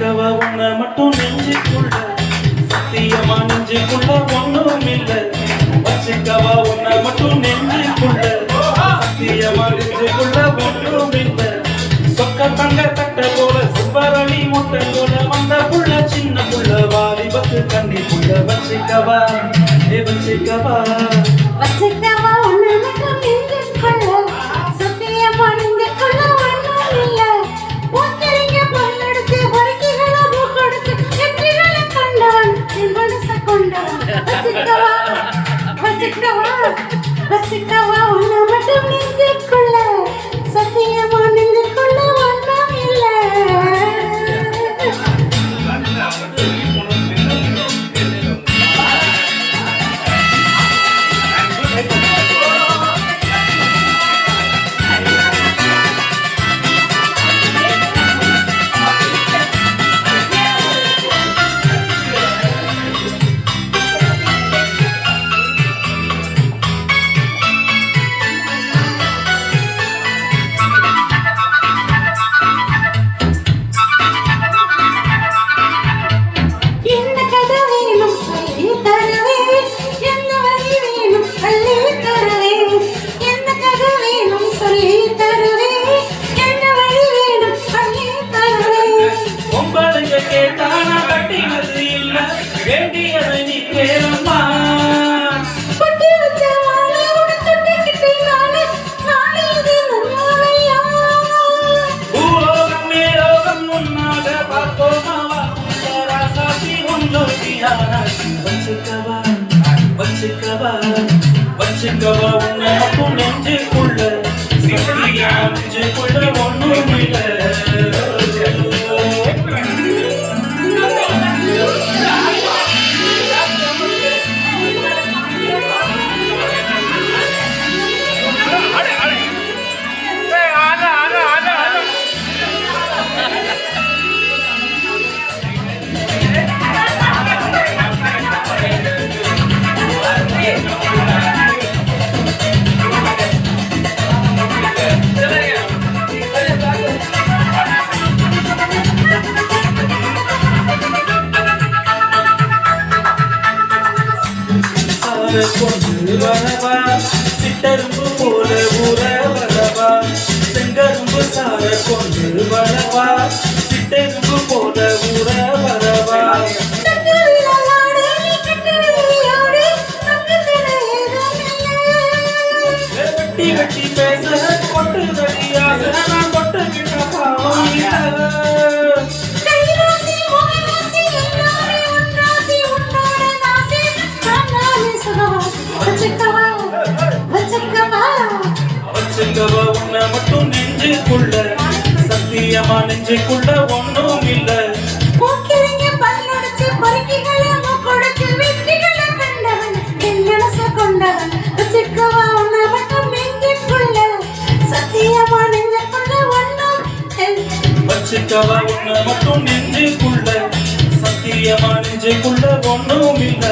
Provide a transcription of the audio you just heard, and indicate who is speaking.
Speaker 1: வச்சுக்கவா உன்னை மட்டும் நெஞ்சுக்குள்ள. சத்தியமா நெஞ்சுக்குள்ள ஒண்ணும் இல்லை. வச்சுக்கவா உன்னை மட்டும் நெஞ்சுக்குள்ள. சத்தியமா நெஞ்சுக்குள்ள ஒண்ணும் இல்லை. சொக்க தங்க தட்ட போல சுப்பரளி முட்டை போல வந்த புள்ள சின்ன புள்ள வாலிபத்து கண்ணி புள்ள. வச்சுக்கவா வச்சுக்கவா.
Speaker 2: வச்சுக்கவா வச்சுக்கவா வச்சுக்கவா உன்னை மட்டும் நீங்க சத்தியமா
Speaker 1: வச்சுக்கவா. வச்சுக்கவா. வச்சுக்கவா. உன்னை மட்டும் நெஞ்சுக்குள்ள. சத்தியா நெஞ்சுக்குள்ள ஒன்றும் இல்லை சார கொண்டு வரவா சிட்டரும்பு போல ஊற வரவா? செங்கரும்பு சார கொண்டு வரவா சிட்டரும்பு போல ஊற வரவா?
Speaker 2: கட்டு விளையாடு
Speaker 1: நெஞ்சுக்குள்ள சத்தியமா நெஞ்சுக்குள்ள ஒண்ணும் இல்ல. வச்சுக்கவா உன்னை மட்டும் நெஞ்சுக்குள்ள சத்தியமா நெஞ்சுக்குள்ள ஒண்ணும் இல்ல.